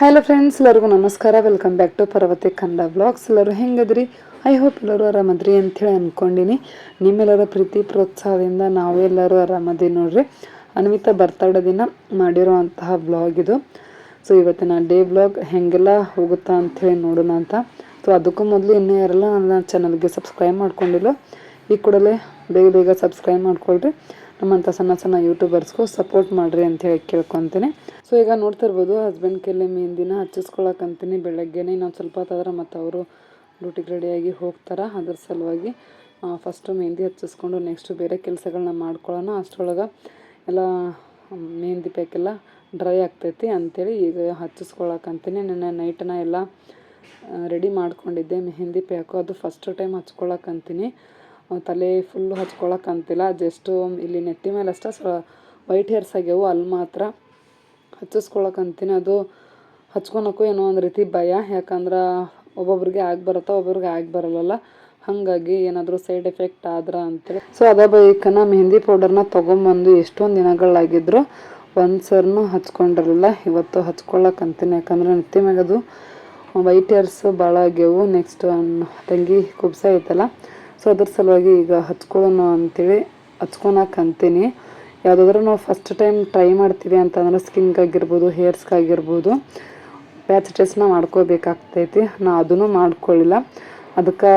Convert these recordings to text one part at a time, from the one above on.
Hello friends ಎಲ್ಲರಿಗೂ ನಮಸ್ಕಾರ. Welcome back to Parvati Kannada vlogs ಎಲ್ಲರೂ ಹೆಂಗದ್ರಿ? ಐ ಹೋಪ್ ಎಲ್ಲರೂ ಆರಾಮದ್ರಿ ಅಂಥೇಳಿ ಅಂದ್ಕೊಂಡಿನಿ ನಿಮ್ಮೆಲ್ಲರ ಪ್ರೀತಿ, ಪ್ರೋತ್ಸಾಹದಿಂದ ನಾವೆಲ್ಲರೂ ಆರಾಮದಿ ನೋಡ್ರಿ. ಅನ್ವಿತಾ ಬರ್ತಡೆ ದಿನ ಮಾಡಿರುವಂತಹ ಬ್ಲಾಗ್ ಇದು. ಸೊ ಇವತ್ತಿನ ಡೇ ವ್ಲಾಗ್ ಹೆಂಗೆಲ್ಲ ಹೋಗುತ್ತಾ ಅಂಥೇಳಿ ನೋಡೋಣ ಅಂತ. ಸೊ ಅದಕ್ಕೂ ಮೊದಲು ಇನ್ನೂ ಯಾರೆಲ್ಲ ನನ್ನ ಚಾನಲ್ಗೆ ಸಬ್ಸ್ಕ್ರೈಬ್ ಮಾಡ್ಕೊಂಡಿಲ್ಲ, ಈ ಕೂಡಲೇ ಬೇಗ ಬೇಗ ಸಬ್ಸ್ಕ್ರೈಬ್ ಮಾಡ್ಕೊಳ್ರಿ. ನಮ್ಮಂಥ ಸಣ್ಣ ಸಣ್ಣ ಯೂಟ್ಯೂಬರ್ಸ್ಗೂ ಸಪೋರ್ಟ್ ಮಾಡಿರಿ ಅಂತ ಹೇಳಿ ಕೇಳ್ಕೊತೀನಿ. ಸೊ ಈಗ ನೋಡ್ತಾ ಇರ್ಬೋದು ಹಸ್ಬೆಂಡ್ ಕೈಲಿ ಮೆಹಂದಿನ ಹಚ್ಚಿಸ್ಕೊಳಕಂತೀನಿ ಬೆಳಗ್ಗೆನೇ. ಇನ್ನೊಂದು ಸ್ವಲ್ಪ ಹೊತ್ತಾದ್ರೆ ಮತ್ತು ಅವರು ಡ್ಯೂಟಿಗೆ ರೆಡಿಯಾಗಿ ಹೋಗ್ತಾರೆ. ಅದ್ರ ಸಲುವಾಗಿ ಫಸ್ಟು ಮೆಹಂದಿ ಹಚ್ಚಿಸ್ಕೊಂಡು ನೆಕ್ಸ್ಟು ಬೇರೆ ಕೆಲಸಗಳನ್ನ ಮಾಡ್ಕೊಳ್ಳೋಣ. ಅಷ್ಟರೊಳಗೆ ಎಲ್ಲ ಮೆಹಂದಿ ಪ್ಯಾಕೆಲ್ಲ ಡ್ರೈ ಆಗ್ತೈತಿ ಅಂಥೇಳಿ ಈಗ ಹಚ್ಚಿಸ್ಕೊಳಕಂತೀನಿ. ನನ್ನ ನೈಟನ್ನ ಎಲ್ಲ ರೆಡಿ ಮಾಡ್ಕೊಂಡಿದ್ದೆ. ಮೆಹಂದಿ ಪ್ಯಾಕು ಅದು ಫಸ್ಟ್ ಟೈಮ್ ಹಚ್ಕೊಳಕಂತೀನಿ ತಲೆ ಫುಲ್ಲು ಹಚ್ಕೊಳಕ್ಕಂತಿಲ್ಲ ಜಸ್ಟು ಇಲ್ಲಿ ನೆತ್ತಿ ಮೇಲೆ ಅಷ್ಟೇ ಸ್ವ ವೈಟ್ ಹೇರ್ಸ್ ಆಗ್ಯವು. ಅಲ್ಲಿ ಮಾತ್ರ ಹಚ್ಚಿಸ್ಕೊಳಕ್ಕಂತೀನಿ ಅದು ಹಚ್ಕೊಳಕ್ಕೂ ಏನೋ ಒಂದು ರೀತಿ ಭಯ. ಯಾಕಂದ್ರೆ ಒಬ್ಬೊಬ್ರಿಗೆ ಆಗಿ ಬರುತ್ತಾ, ಒಬ್ಬೊಬ್ರಿಗೆ ಆಗಿ ಬರಲ್ಲ ಹಾಗಾಗಿ ಏನಾದರೂ ಸೈಡ್ ಎಫೆಕ್ಟ್ ಆದ್ರ ಅಂತೇಳಿ. ಸೊ ಅದ ಬೈಕನ್ನ ಮೆಹಂದಿ ಪೌಡರ್ನ ತೊಗೊಂಬಂದು ಎಷ್ಟೊಂದು ದಿನಗಳಾಗಿದ್ರು ಒಂದು ಸರ್ನು ಹಚ್ಕೊಂಡಿರಲಿಲ್ಲ. ಇವತ್ತು ಹಚ್ಕೊಳಕ್ಕಂತೀನಿ ಯಾಕಂದ್ರೆ ನೆತ್ತಿ ಮ್ಯಾಗ ಅದು ವೈಟ್ ಹೇರ್ಸ್ ಭಾಳ ಆಗ್ಯವು ನೆಕ್ಸ್ಟ್ ತಂಗಿ ಕುಬ್ಸ ಐತಲ್ಲ ಸೊ ಅದ್ರ ಸಲುವಾಗಿ ಈಗ ಹಚ್ಕೊಳ್ಳೋಣ ಅಂತೇಳಿ ಹಚ್ಕೊಳಕಂತೀನಿ ಯಾವುದಾದ್ರೂ ನಾವು ಫಸ್ಟ್ ಟೈಮ್ ಟ್ರೈ ಮಾಡ್ತೀವಿ ಅಂತಂದ್ರೆ ಸ್ಕಿನ್ಗಾಗಿರ್ಬೋದು ಹೇರ್ಸ್ಗಾಗಿರ್ಬೋದು ಪ್ಯಾಚ್ ಟೆಸ್ಟ್ನ ಮಾಡ್ಕೋಬೇಕಾಗ್ತೈತಿ. ನಾ ಅದನ್ನು ಮಾಡ್ಕೊಳ್ಳಿಲ್ಲ ಅದಕ್ಕೆ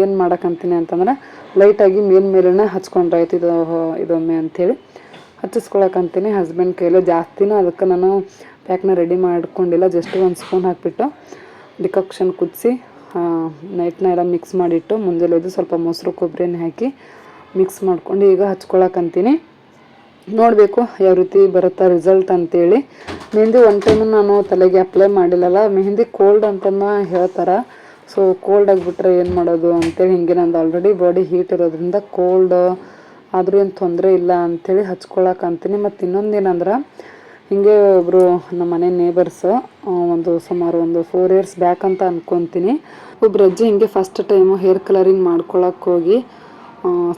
ಏನು ಮಾಡಕ್ಕಂತೀನಿ ಅಂತಂದ್ರೆ ಲೈಟಾಗಿ ಮೇಲ್ ಮೇಲೇ ಹಚ್ಕೊಂಡ್ರಾಯ್ತು ಇದು, ಇದೊಮ್ಮೆ ಅಂಥೇಳಿ ಹಚ್ಚಿಸ್ಕೊಳಕಂತೀನಿ ಹಸ್ಬೆಂಡ್ ಕೈಲೇ ಜಾಸ್ತಿನೂ ಅದಕ್ಕೆ ನಾನು ಪ್ಯಾಕ್ನ ರೆಡಿ ಮಾಡ್ಕೊಂಡಿಲ್ಲ. ಜಸ್ಟ್ ಒಂದು ಸ್ಪೂನ್ ಹಾಕಿಬಿಟ್ಟು ಡಿಕಾಕ್ಷನ್ ಕುದಿಸಿ ನೈಟ್ನ ಎಲ್ಲ ಮಿಕ್ಸ್ ಮಾಡಿಟ್ಟು ಎದ್ದು ಸ್ವಲ್ಪ ಮೊಸರು, ಕೊಬ್ಬರಿನ ಹಾಕಿ ಮಿಕ್ಸ್ ಮಾಡ್ಕೊಂಡು ಈಗ ಹಚ್ಕೊಳಕ್ಕಂತೀನಿ ನೋಡಬೇಕು ಯಾವ ರೀತಿ ಬರುತ್ತಾ ರಿಸಲ್ಟ್ ಅಂತೇಳಿ. ಮೆಹಂದಿ ಒನ್ ಟೈಮು ನಾನು ತಲೆಗೆ ಅಪ್ಲೈ ಮಾಡಿಲ್ಲಲ್ಲ, ಮೆಹಂದಿ ಕೋಲ್ಡ್ ಅಂತನ ಹೇಳ್ತಾರೆ. ಸೊ ಕೋಲ್ಡ್ ಆಗಿಬಿಟ್ರೆ ಏನು ಮಾಡೋದು ಅಂತೇಳಿ ಹಿಂಗೆ ನಂದು ಆಲ್ರೆಡಿ ಬಾಡಿ ಹೀಟ್ ಇರೋದ್ರಿಂದ ಕೋಲ್ಡ್ ಆದರೂ ಏನು ತೊಂದರೆ ಇಲ್ಲ ಅಂಥೇಳಿ ಹಚ್ಕೊಳಕ್ಕಂತೀನಿ ಮತ್ತು ಇನ್ನೊಂದು ಏನಂದ್ರೆ ಹಿಂಗೆ ಒಬ್ಬರು ನಮ್ಮ ಮನೆ ನೇಬರ್ಸ್ ಒಂದು ಸುಮಾರು ಒಂದು ಫೋರ್ ಇಯರ್ಸ್ ಬ್ಯಾಕ್ ಅಂತ ಅಂದ್ಕೊತೀನಿ ಒಬ್ರು ಅಜ್ಜಿ ಹಿಂಗೆ ಫಸ್ಟ್ ಟೈಮು ಹೇರ್ ಕಲರಿಂಗ್ ಮಾಡ್ಕೊಳಕ್ಕೆ ಹೋಗಿ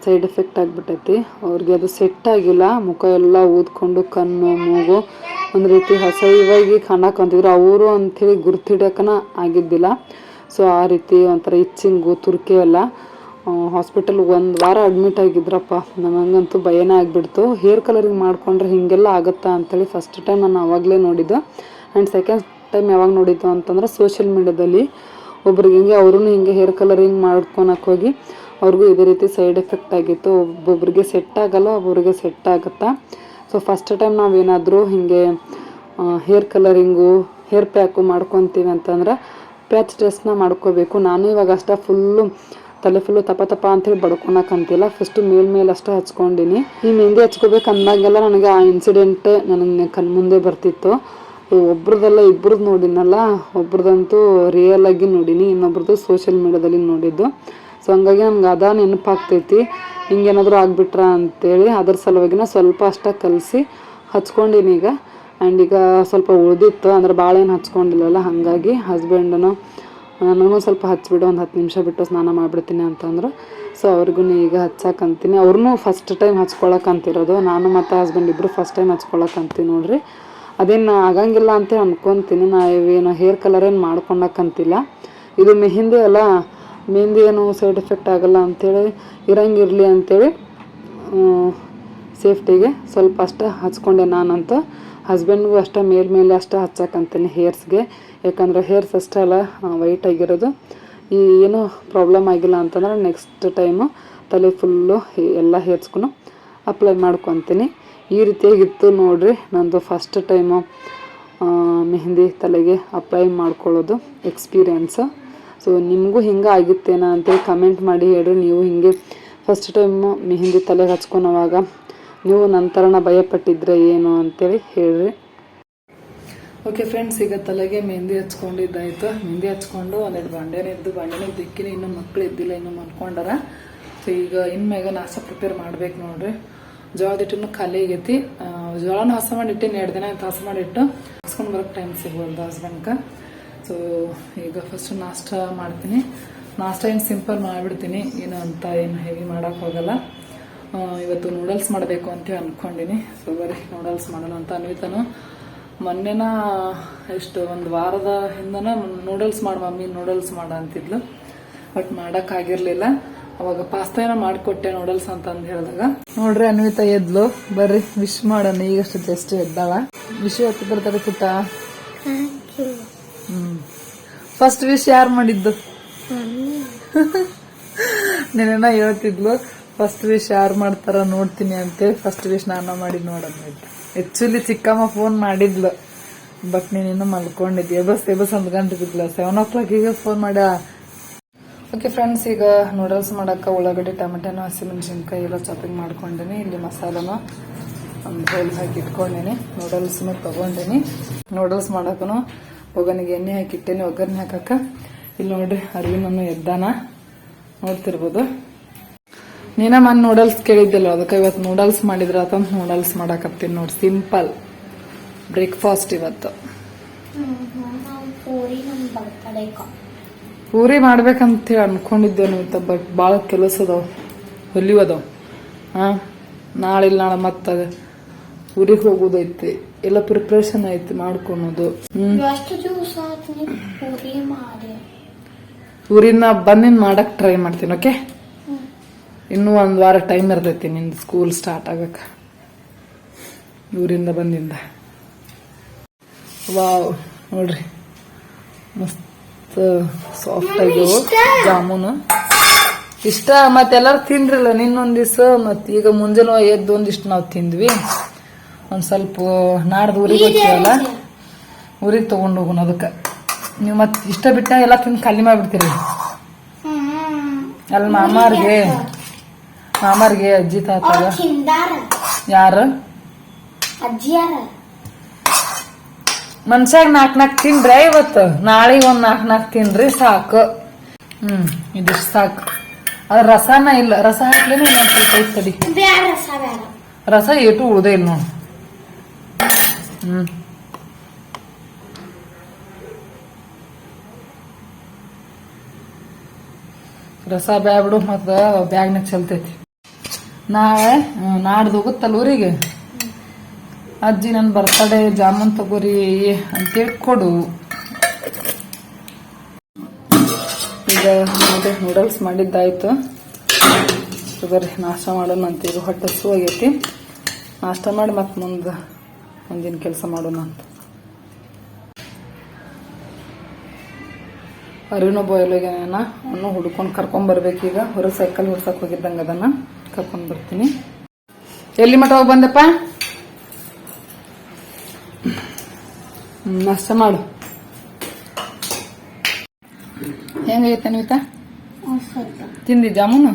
ಸೈಡ್ ಎಫೆಕ್ಟ್ ಆಗಿಬಿಟ್ಟೈತಿ. ಅವ್ರಿಗೆ ಅದು ಸೆಟ್ ಆಗಿಲ್ಲ. ಮುಖ ಎಲ್ಲ ಊದ್ಕೊಂಡು ಕಣ್ಣು, ಮೂಗು, ಒಂದು ರೀತಿ ಹಸೈವಾಗಿ ಕಾಣಕ್ಕಂತಿದ್ರು ಅವರು ಅಂಥೇಳಿ ಗುರ್ತಿಡೋಕ್ಕನ ಆಗಿದ್ದಿಲ್ಲ. ಸೊ ಆ ರೀತಿ ಒಂಥರ ಇಚ್ಚಿಂಗು ತುರ್ಕೆ ಎಲ್ಲ ಹಾಸ್ಪಿಟಲ್ ಒಂದು ವಾರ ಅಡ್ಮಿಟ್ ಆಗಿದ್ರಪ್ಪ. ನನಗಂತೂ ಭಯನೇ ಆಗಿಬಿಡ್ತು. ಹೇರ್ ಕಲರಿಂಗ್ ಮಾಡ್ಕೊಂಡ್ರೆ ಹೀಗೆಲ್ಲ ಆಗುತ್ತಾ ಅಂತೇಳಿ ಫಸ್ಟ್ ಟೈಮ್ ನಾನು ಆವಾಗಲೇ ನೋಡಿದ್ದು. ಆ್ಯಂಡ್ ಸೆಕೆಂಡ್ ಟೈಮ್ ಯಾವಾಗ ನೋಡಿದ್ದು ಅಂತಂದ್ರೆ ಸೋಷಿಯಲ್ ಮೀಡ್ಯಾದಲ್ಲಿ ಒಬ್ರಿಗೆ ಹಿಂಗೆ ಅವ್ರೂ ಹಿಂಗೆ ಹೇರ್ ಕಲರಿಂಗ್ ಮಾಡ್ಕೊಳಕ್ಕೆ ಹೋಗಿ ಅವ್ರಿಗೂ ಇದೇ ರೀತಿ ಸೈಡ್ ಎಫೆಕ್ಟ್ ಆಗಿತ್ತು. ಒಬ್ಬೊಬ್ರಿಗೆ ಸೆಟ್ ಆಗಲ್ಲ, ಒಬ್ಬೊಬ್ರಿಗೆ ಸೆಟ್ ಆಗುತ್ತಾ. ಸೊ ಫಸ್ಟ್ ಟೈಮ್ ನಾವೇನಾದರೂ ಹಿಂಗೆ ಹೇರ್ ಕಲರಿಂಗು ಹೇರ್ ಪ್ಯಾಕು ಮಾಡ್ಕೊತೀವಿ ಅಂತಂದ್ರೆ ಪ್ಯಾಚ್ ಟೆಸ್ಟ್ನ ಮಾಡ್ಕೋಬೇಕು. ನಾನು ಇವಾಗ ಅಷ್ಟೇ ಫುಲ್ಲು ತಲೆ ಫುಲ್ ತಪ ತಪ ಅಂತೇಳಿ ಬಡ್ಕೊಳಕಂತಿಲ್ಲ ಫಸ್ಟ್ ಮೇಲ್ ಮೇಲೆ ಅಷ್ಟೇ ಹಚ್ಕೊಂಡಿನಿ. ಈ ಮೆಹಂದಿ ಹಚ್ಕೋಬೇಕು ಅಂದಾಗೆಲ್ಲ ನನಗೆ ಆ ಇನ್ಸಿಡೆಂಟ್ ನನಗೆ ಕಣ್ ಮುಂದೆ ಬರ್ತಿತ್ತು. ಒಬ್ರದೆಲ್ಲ ಇಬ್ರದ್ದು ನೋಡಿನಲ್ಲ ಒಬ್ರದಂತೂ ರಿಯಲ್ ಆಗಿ ನೋಡಿನಿ ಇನ್ನೊಬ್ರದ್ದು ಸೋಷಿಯಲ್ ಮೀಡಿಯಾದಲ್ಲಿ ನೋಡಿದ್ದು. ಸೊ ಹಂಗಾಗಿ ನಮ್ಗೆ ಅದ ನೆನಪಾಗ್ತೈತಿ. ಹಿಂಗೇನಾದರೂ ಆಗ್ಬಿಟ್ರ ಅಂತೇಳಿ ಅದ್ರ ಸಲುವಾಗಿನ ಸ್ವಲ್ಪ ಅಷ್ಟೇ ಕಲಸಿ ಹಚ್ಕೊಂಡಿನಿ ಈಗ. ಆ್ಯಂಡ್ ಈಗ ಸ್ವಲ್ಪ ಉಳಿದಿತ್ತು, ಅಂದ್ರೆ ಭಾಳ ಏನು ಹಚ್ಕೊಂಡಿಲ್ಲಲ್ಲ, ಹಾಗಾಗಿ ಹಸ್ಬೆಂಡನು ನನಗೂ ಸ್ವಲ್ಪ ಹಚ್ಚಿಬಿಡು ಒಂದು ಹತ್ತು ನಿಮಿಷ ಬಿಟ್ಟು ಸ್ನಾನ ಮಾಡಿಬಿಡ್ತೀನಿ ಅಂತಂದ್ರು. ಸೊ ಅವ್ರಿಗೂ ಈಗ ಹಚ್ಚಕ್ಕಂತೀನಿ ಅವ್ರೂ ಫಸ್ಟ್ ಟೈಮ್ ಹಚ್ಕೊಳಕ್ಕಂತಿರೋದು ನಾನು ಮತ್ತು ಹಸ್ಬೆಂಡ್ ಇಬ್ಬರು ಫಸ್ಟ್ ಟೈಮ್ ಹಚ್ಕೊಳಕ್ಕಂತೀನಿ ನೋಡಿರಿ. ಅದೇನು ಆಗಂಗಿಲ್ಲ ಅಂತ ನಾ ಇವೇನು ಹೇರ್ ಕಲರ್ ಏನು ಮಾಡ್ಕೊಳಕ್ಕಂತಿಲ್ಲ ಇದು ಮೆಹಿಂದಿ ಅಲ್ಲ. ಮೆಹಂದಿ ಏನು ಸೈಡ್ ಎಫೆಕ್ಟ್ ಆಗಲ್ಲ ಅಂಥೇಳಿ ಇರಂಗಿರಲಿ ಅಂಥೇಳಿ ಸೇಫ್ಟಿಗೆ ಸ್ವಲ್ಪ ಅಷ್ಟೇ ಹಚ್ಕೊಂಡೆ ನಾನಂತೂ. ಹಸ್ಬೆಂಡ್ಗೂ ಅಷ್ಟೇ ಮೇಲೆ ಮೇಲೆ ಅಷ್ಟೇ ಹಚ್ಚಕ್ಕಂತೀನಿ ಹೇರ್ಸ್ಗೆ ಯಾಕಂದ್ರೆ ಹೇರ್ಸ್ ಅಷ್ಟೇ ಅಲ್ಲ ವೈಟ್ ಆಗಿರೋದು. ಈ, ಏನೂ ಪ್ರಾಬ್ಲಮ್ ಆಗಿಲ್ಲ ಅಂತಂದ್ರೆ ನೆಕ್ಸ್ಟ್ ಟೈಮು ತಲೆ ಫುಲ್ಲು ಎಲ್ಲ ಹೇರ್ಸ್ಗೂ ಅಪ್ಲೈ ಮಾಡ್ಕೊತೀನಿ. ಈ ರೀತಿಯಾಗಿತ್ತು ನೋಡಿರಿ, ನಂದು ಫಸ್ಟ್ ಟೈಮು ಮೆಹಂದಿ ತಲೆಗೆ ಅಪ್ಲೈ ಮಾಡ್ಕೊಳ್ಳೋದು ಎಕ್ಸ್ಪೀರಿಯನ್ಸು ಸೊ ನಿಮಗೂ ಹಿಂಗೆ ಆಗಿತ್ತೇನ ಅಂತೇಳಿ ಕಮೆಂಟ್ ಮಾಡಿ ಹೇಳ್ರಿ. ನೀವು ಹಿಂಗೆ ಫಸ್ಟ್ ಟೈಮು ಮೆಹಂದಿ ತಲೆಗೆ ಹಚ್ಕೊಳೋವಾಗ ನೀವು ನಂತರನ ಭಯಪಟ್ಟಿದ್ರೆ ಏನು ಅಂತೇಳಿ ಹೇಳ್ರಿ. ಓಕೆ ಫ್ರೆಂಡ್ಸ್ ಈಗ ತಲೆಗೆ ಮೆಹಂದಿ ಹಚ್ಕೊಂಡಿದ್ದಾಯ್ತು. ಮೆಹಂದಿ ಹಚ್ಕೊಂಡು ಒಂದೆರಡು ಬಾಂಡೆನ ಇದ್ದು ಬಾಂಡೆನ ದಿಕ್ಕಿನ ಇನ್ನೂ ಮಕ್ಳು ಇದ್ದಿಲ್ಲ, ಇನ್ನೂ ಮನ್ಕೊಂಡಾರ ಸೊ ಈಗ ಇನ್ಮ್ಯಾಗ ನಾಷ್ಟ ಪ್ರಿಪೇರ್ ಮಾಡ್ಬೇಕು ನೋಡ್ರಿ. ಜೋಳದ ಹಿಟ್ಟನ್ನು ಖಾಲಿ ಆಗೈತಿ. ಜೋಳನ ಹಸ ಮಾಡಿ ಇಟ್ಟೇನಿ, ಎರಡು ದಿನ ಆಯ್ತು ಹಸ ಮಾಡಿಟ್ಟು ಹಸ್ಕೊಂಡು ಬರೋಕ್ಕೆ ಟೈಮ್ ಸಿಗ್ಬೋದು ಹಸ್ಬೆಂಡ್ಗೆ ಸೊ ಈಗ ಫಸ್ಟ್ ನಾಷ್ಟ ಮಾಡ್ತೀನಿ. ನಾಷ್ಟ ಏನು ಸಿಂಪಲ್ ಮಾಡಿಬಿಡ್ತೀನಿ. ಏನು ಅಂತ ಏನು ಹೆವಿ ಮಾಡೋಕೆ ಹೋಗಲ್ಲ. ಇವತ್ತು ನೂಡಲ್ಸ್ ಮಾಡಬೇಕು ಅಂತ ಅನ್ಕೊಂಡಿನಿ. ಸೊ ಬರೀ ನೂಡಲ್ಸ್ ಮಾಡೋಣ ಅಂತ ಅನ್ವಿತಾನು ಮೊನ್ನೆನ ಎಷ್ಟು ಒಂದು ವಾರದ ಹಿಂದನ ನೂಡಲ್ಸ್ ಮಾಡು ಮಮ್ಮಿ ನೂಡಲ್ಸ್ ಮಾಡ ಅಂತಿದ್ಲು. ಬಟ್ ಮಾಡೋಕ್ಕಾಗಿರ್ಲಿಲ್ಲ. ಅವಾಗ ಪಾಸ್ತಾ ಏನೋ ಮಾಡಿಕೊಟ್ಟೆ ನೂಡಲ್ಸ್ ಅಂತ ಅಂದ್ ಹೇಳಿದಾಗ. ನೋಡ್ರಿ ಅನ್ವಿತ ಎದ್ಲು. ಬರ್ರಿ ವಿಶ್ ಮಾಡೋಣ. ಈಗಷ್ಟು ಜಸ್ಟ್ ಎದ್ದಾಳ. ವಿಶ್ ಎತ್ತಿ ಬರ್ತಾರೆ ಪುಟ್ಟ? ಹ್ಮ್. ಫಸ್ಟ್ ವಿಶ್ ಯಾರು ಮಾಡಿದ್ದು? ನೀನೇನ ಹೇಳ್ತಿದ್ಲು ಫಸ್ಟ್ ವಿಶ್ ಯಾರು ಮಾಡ್ತಾರ ನೋಡ್ತೀನಿ ಅಂತೇಳಿ ಫಸ್ಟ್ ವಿಶ್ ನಾನು ಮಾಡಿ ನೋಡೋಣ ಆಕ್ಚುಲಿ ಚಿಕ್ಕಮ್ಮ ಫೋನ್ ಮಾಡಿದ್ಲು. ಬಟ್ ನೀನೇನು ಮಲ್ಕೊಂಡಿದ್ದೆ ಎಬಸ್ ಎಬಸ್ ಅಂತ ಬಿದ್ಲ ಸೆವೆನ್ ಓ ಈಗ ಫೋನ್ ಮಾಡ. ಓಕೆ ಫ್ರೆಂಡ್ಸ್ ಈಗ ನೂಡಲ್ಸ್ ಮಾಡಕ್ಕೆ ಉಳ್ಳಾಗಡ್ಡೆ, ಟೊಮೆಟೊನ, ಹಸಿಮೆಣಸಿನ್ಕಾಯಿ ಎಲ್ಲ ಚಾಪಿಂಗ್ ಮಾಡ್ಕೊಂಡಿನಿ. ಇಲ್ಲಿ ಮಸಾಲನೂ ಬೌಲ್ ಹಾಕಿ ಇಟ್ಕೊಂಡಿನಿ. ನೂಡಲ್ಸ್ನೂ ತಗೊಂಡಿನಿ. ನೂಡಲ್ಸ್ ಮಾಡಕ್ಕೂ ಒಗ್ಗನಿಗೆ ಎಣ್ಣೆ ಹಾಕಿ ಇಟ್ಟೇನಿ. ಒಗ್ಗರಣೆ ಹಾಕಕ್ಕೆ. ಇಲ್ಲಿ ನೋಡ್ರಿ ಅರಿವಿನನ್ನು ಎದ್ದಾನ. ನೋಡ್ತಿರ್ಬೋದು. ನೀನ ಮನ್ ನೂಡಲ್ಸ್ ಕೇಳಿದ್ದಲ್ಲ ಅದಕ್ಕೆ ಇವತ್ತು ನೂಡಲ್ಸ್ ಮಾಡಿದ್ರ ಅಂತ ನೂಡಲ್ಸ್ ಮಾಡಕತ್ತೀನಿ ನೋಡಿ ಸಿಂಪಲ್ ಬ್ರೇಕ್ಫಾಸ್ಟ್ ಇವತ್ತು. ಪೂರಿ ಮಾಡ್ಬೇಕಂತ ಹೇಳಿ ಅನ್ಕೊಂಡಿದ್ದೆ ಇವತ್ತು ಬಟ್ ಭಾಳ ಕೆಲಸ ಅದಾವ ಹೊಲಿವು ಅದಾವ. ಹಾ ನಾಳೆ ಇಲ್ಲ ನಾಳೆ ಮತ್ತೆ ಊರಿಗೆ ಹೋಗೋದೈತಿ ಎಲ್ಲ ಪ್ರಿಪ್ರೇಷನ್ ಐತಿ ಮಾಡ್ಕೊಳೋದು. ಊರಿನ ಬಂದಿನ ಮಾಡಕ್ ಟ್ರೈ ಮಾಡ್ತೀನಿ ಓಕೆ ಇನ್ನೂ ಒಂದು ವಾರ ಟೈಮ್ ಇರ್ತೈತಿ ನಿಂದು ಸ್ಕೂಲ್ ಸ್ಟಾರ್ಟ್ ಆಗಕ್ಕ. ಊರಿಂದ ಬಂದಿಂದ. ವಾವ್ ನೋಡ್ರಿ. ಮಸ್ತ್ ಸಾಫ್ಟ್ ಆಗಿ ಜಾಮೂನು. ಇಷ್ಟ ಮತ್ತೆಲ್ಲಾರು ತಿಂದ್ರಲ್ಲ ನಿನ್ನೊಂದ್ ದಿವಸ ಮತ್ ಈಗ ಮುಂಜಾನೆ ಎದ್ದು ಒಂದಿಷ್ಟು ನಾವು ತಿಂದ್ವಿ. ಒಂದು ಸ್ವಲ್ಪ ನಾಡ್ದು ಊರಿಗೆ ಹೋಗ್ತೀವಲ್ಲ? ಊರಿಗೆ ತಗೊಂಡು ಹೋಗೋಣ ಅದಕ್ಕೆ. ನೀವು ಮತ್ತೆ ಇಷ್ಟ ಬಿಟ್ಟ ಎಲ್ಲ ತಿಂದು ಖಾಲಿ ಮಾಡ್ಬಿಡ್ತೀರಿ. ಅಲ್ಲಿ ಮಾಮಾರ್ಗೆ ಮಾಮಾರ್ಗೆ ಅಜ್ಜಿ ತಾತ ಯಾರು? ಮನ್ಸಾಗ ನಾಲ್ಕು ನಾಕ್ ತಿನ್ರಿ ಇವತ್ತು? ನಾಳೆ ಒಂದ್ ನಾಲ್ಕು ನಾಲ್ಕು ತಿನ್ರಿ ಸಾಕು. ಹ್ಮ್ ಇದಿಷ್ಟು ಸಾಕು. ಅದ್ರ ರಸನ ಇಲ್ಲ ರಸ ಹಾಕ್ಲೇನು ಇನ್ನೊಂದ್ ಸ್ವಲ್ಪ ರಸ ಏಟು ಉಳ್ದೇ ಇಲ್ಲ ನೋಡು. ಹ್ಮ್. ರಸ ಬ್ಯಾಬಿಡು ಮತ್ತ ಬ್ಯಾಗ್ನಾಗ ಚಲ್ತೈತಿ. ನಾಳೆ ನಾಡ್ದು ಹೋಗುತ್ತಲ್ಲ ಊರಿಗೆ? ಅಜ್ಜಿ ನನ್ನ ಬರ್ತಡೇ ಜಾಮೂನ್ ತಗೋರಿ ಅಂತೇಳಿ ಕೊಡು ಈಗ ನೋಡಿ ನೂಡಲ್ಸ್ ಮಾಡಿದ್ದಾಯ್ತು. ಬರ್ರಿ ನಾಷ್ಟ ಮಾಡೋಣ ಅಂತ ಇದು ಹೊಟ್ಟೆ ಹಸು ಆಗೈತಿ ನಾಷ್ಟ ಮಾಡಿ ಮತ್ತೆ ಮುಂದೆ ಮುಂದಿನ ಕೆಲಸ ಮಾಡೋಣ ಅಂತ. ಅರಿವಿನ ಬಾಯಲ್ಗೇನ ಅವನು ಹುಡ್ಕೊಂಡು ಬರ್ಬೇಕೀಗ. ಹೊರಗೆ ಸೈಕಲ್ ಹೊಡ್ಸಕ್ ಹೋಗಿದ್ದಂಗ ಅದನ್ನ. ಕರ್ಕೊಂಡ್ ಬರ್ತೀನಿ. ಎಲ್ಲಿ ಮಠ ಹೋಗಿ ಬಂದಪ್ಪ? ನಷ್ಟ ಮಾಡು. ಹೆಂಗೈತೆ ಅನ್ವಿತಾ? ತಿಂದಿ ಜಾಮೂನು?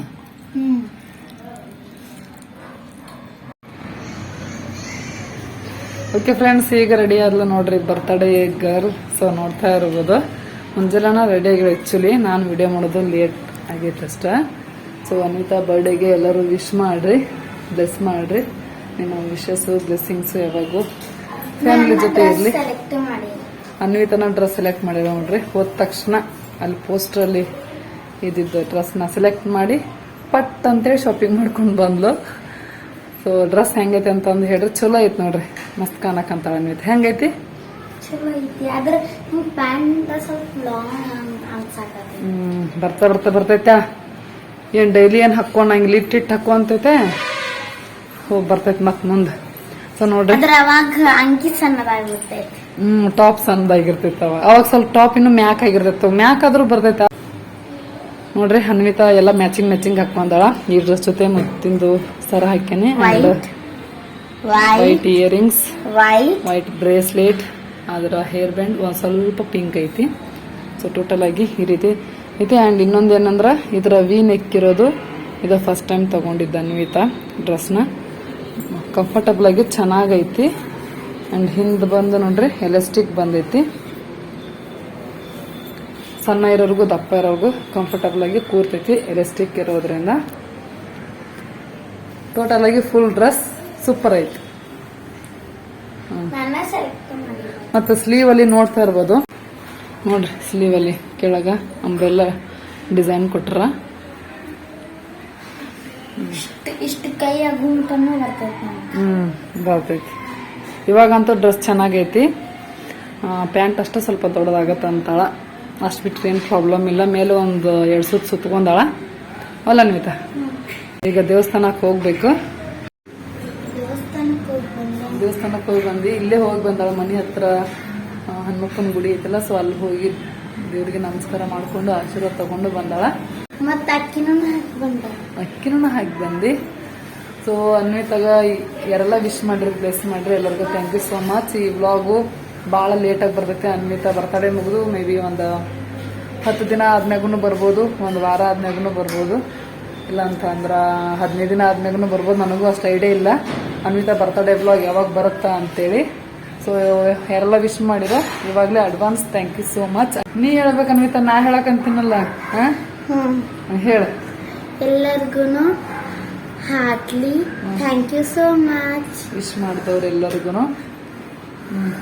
ಓಕೆ ಫ್ರೆಂಡ್ಸ್, ಈಗ ರೆಡಿ ಆದ್ಲು ನೋಡ್ರಿ ಬರ್ತಡೇ ಗರ್ಲ್ ಸೊ ನೋಡ್ತಾ ಇರ್ಬೋದು. ಮುಂಜಾನೆ ರೆಡಿ ಆಗಿರೋ ಆ್ಯಕ್ಚುಲಿ ನಾನು ವಿಡಿಯೋ ಮಾಡೋದು ಲೇಟ್ ಆಗೈತೆ ಅಷ್ಟ. ಸೊ ಅನಿತಾ ಬರ್ಡೇಗೆ ಎಲ್ಲರೂ ವಿಶ್ ಮಾಡ್ರಿ ಬ್ಲೆಸ್ ಮಾಡ್ರಿ. ನಿಮ್ಮ ವಿಶಸ್ಸು ಬ್ಲೆಸ್ಸಿಂಗ್ಸು ಯಾವಾಗೂ. ಫ್ಯಾಮಿಲಿ ಜೊತೆ ಇರಲಿ. ಅನ್ವಿತನ ಡ್ರೆಸ್ ಸೆಲೆಕ್ಟ್ ಮಾಡಿರೋ ನೋಡ್ರಿ. ಹೋದ ತಕ್ಷಣ ಅಲ್ಲಿ ಪೋಸ್ಟ್ರಲ್ಲಿ ಇದ್ದಿದ್ದು ಡ್ರೆಸ್ನ ಸೆಲೆಕ್ಟ್ ಮಾಡಿ ಪಟ್ ಅಂತೇಳಿ ಶಾಪಿಂಗ್ ಮಾಡ್ಕೊಂಡು ಬಂದ್ಲು. ಸೊ ಡ್ರೆಸ್ ಹೆಂಗೈತೆ ಅಂತಂದು ಹೇಳ್ರಿ. ಚಲೋ ಐತೆ ನೋಡ್ರಿ. ಮಸ್ತ್ ಕಾಣಕಂತಾಳ ಅನ್ವಿತ ಹೆಂಗೈತಿ? ಬರ್ತಾ ಬರ್ತಾ ಬರ್ತೈತಾ? ಏನ್ ಡೈಲಿ ಏನು ಹಾಕೊಂಡ್ ಹಂಗೆ ಲಿಟ್ ಇಟ್ ಹಾಕೊಂತೈತೆ ಹೋಗಿ ಬರ್ತೈತೆ ಮತ್ತೆ ಮುಂದೆ. ಸೊ ಅವಾಗ ಅಂಕಿ ಸಣ್ಣದಾಗ್ಬಿಡ್ತೈತಿ ಹ್ಮ್ ಟಾಪ್ ಸಣ್ಣದಾಗಿರ್ತೈತೆ ಅವಾಗ ಸ್ವಲ್ಪ ಟಾಪ್ ಇನ್ನು ಮ್ಯಾಕ್ ಆಗಿರ್ತೈತೆ. ಮ್ಯಾಕ್ ಆದ್ರೂ ಬರ್ತೈತ. ನೋಡ್ರಿ ಅನ್ವಿತಾ ಎಲ್ಲ ಮ್ಯಾಚಿಂಗ್ ಮ್ಯಾಚಿಂಗ್ ಹಾಕೊಂಡಾಳ ಈ ಡ್ರೆಸ್ ಜೊತೆ ಮತ್ತಿಂದು ಸರ ಹಾಕ್ಯಾನೆ. White earrings white white bracelet ಅದರ ಹೇರ್ ಬ್ಯಾಂಡ್ ಒಂದ್ ಸ್ವಲ್ಪ ಪಿಂಕ್ ಐತಿ. ಸೊ ಟೋಟಲ್ ಆಗಿ ಈ ರೀತಿ ಐತಿ ಆ್ಯಂಡ್ ಇನ್ನೊಂದು ಏನಂದ್ರೆ ಇದರ ವಿ ನೆಕ್ ಇರೋದು ಇದು ಫಸ್ಟ್ ಟೈಮ್ ತಗೊಂಡಿದ್ದ ಅನ್ವಿತಾ ಡ್ರೆಸ್ನ ಕಂಫರ್ಟಬಲ್ ಆಗಿ ಚೆನ್ನಾಗೈತಿ. ಆ್ಯಂಡ್ ಹಿಂದೆ ಬಂದು ನೋಡ್ರಿ ಎಲಾಸ್ಟಿಕ್ ಬಂದೈತಿ. ಸಣ್ಣ ಇರೋರ್ಗು ದಪ್ಪ ಇರೋರ್ಗು ಕಂಫರ್ಟಬಲ್ ಆಗಿ ಕೂರ್ತೈತಿ ಎಲಾಸ್ಟಿಕ್ ಇರೋದ್ರಿಂದ. ಟೋಟಲ್ ಆಗಿ ಫುಲ್ ಡ್ರೆಸ್ ಸೂಪರ್ ಐತಿ. ಮತ್ತು ಸ್ಲೀವ್ ಅಲ್ಲಿ ನೋಡ್ತಾ ಇರ್ಬೋದು. ನೋಡ್ರಿ ಸ್ಲೀವ್ ಅಲ್ಲಿ ಕೆಳಗ ಅಂಬ್ರೆಲ್ಲ ಡಿಸೈನ್ ಕೊಟ್ರ. ಇಷ್ಟ ಆಗುಂಟನು ಬರ್ತೈತಿ ಇವಾಗಂತೂ ಡ್ರೆಸ್ ಚೆನ್ನಾಗೈತಿ. ಪ್ಯಾಂಟ್ ಅಷ್ಟೇ ಸ್ವಲ್ಪ ದೊಡ್ಡದಾಗತ್ತೆ ಅಂತಾಳ. ಅಷ್ಟು ಬಿಟ್ಟರೆ ಏನು ಪ್ರಾಬ್ಲಮ್ ಇಲ್ಲ. ಮೇಲೆ ಒಂದು ಎರಡು ಸುತ್ತು ಸುತ್ಕೊಂಡಾಳ. ಅಲ್ಲ ನಿಮಿತ ಈಗ ದೇವಸ್ಥಾನಕ್ಕೆ ಹೋಗ್ಬೇಕು. ದೇವಸ್ಥಾನಕ್ಕೆ ಹೋಗಿ ಬಂದು. ಇಲ್ಲೇ ಹೋಗಿ ಬಂದಾಳ ಮನೆ ಹತ್ರ. ಹನುಮಪ್ಪನ ಗುಡಿ ಐತಲ್ಲ ಸೊ ಅಲ್ಲಿ ಹೋಗಿ ದೇವ್ರಿಗೆ ನಮಸ್ಕಾರ ಮಾಡ್ಕೊಂಡು ಆಶೀರ್ವಾದ ತಗೊಂಡು ಬಂದಾಳ. ಮತ್ತೆ ಅಕ್ಕಿನೂ ಹಾಕಿ ಬಂದ ಅಕ್ಕಿನೂ ಹಾಕಿ ಬಂದು. ಸೊ ಅನ್ವಿತಾಗ ಯಾರೆಲ್ಲ ವಿಶ್ ಮಾಡಿರಿ ಬ್ಲೆಸ್ ಮಾಡಿರಿ ಎಲ್ಲರಿಗೂ ಥ್ಯಾಂಕ್ ಯು ಸೋ ಮಚ್ ಈ ವ್ಲಾಗು ಭಾಳ ಲೇಟಾಗಿ ಬರ್ತೈತೆ. ಅನ್ವಿತಾ ಬರ್ತಡೇ ಮುಗಿದು ಮೇ ಬಿ ಒಂದು ಹತ್ತು ದಿನ ಆದ್ಮ್ಯಾಗೂ ಬರ್ಬೋದು ಒಂದು ವಾರ ಆದ್ಮ್ಯಾಗೂ ಬರ್ಬೋದು. ಇಲ್ಲ ಅಂತ ಅಂದ್ರೆ ಹದಿನೈದು ದಿನ ಆದ್ಮ್ಯಾಗೂ ಬರ್ಬೋದು ನನಗೂ ಅಷ್ಟು ಐಡಿಯಾ ಇಲ್ಲ. ಅನ್ವಿತಾ ಬರ್ತಡೇ ಬ್ಲಾಗ್ ಯಾವಾಗ ಬರುತ್ತಾ ಅಂತೇಳಿ. ಸೊ ಯಾರೆಲ್ಲ ವಿಶ್ ಮಾಡಿರೋ ಇವಾಗಲೇ advance thank you so much ನೀ ಹೇಳ್ಬೇಕು ಅನ್ವಿತಾ ನಾ ಹೇಳಕ್ಕಂತೀನಲ್ಲ ಹಾಂ ಹೇಳ. ಎಲ್ಲರಿಗೂ heartly thank you so much wish ಮಾಡಿದವ್ರು ಎಲ್ಲರಿಗೂ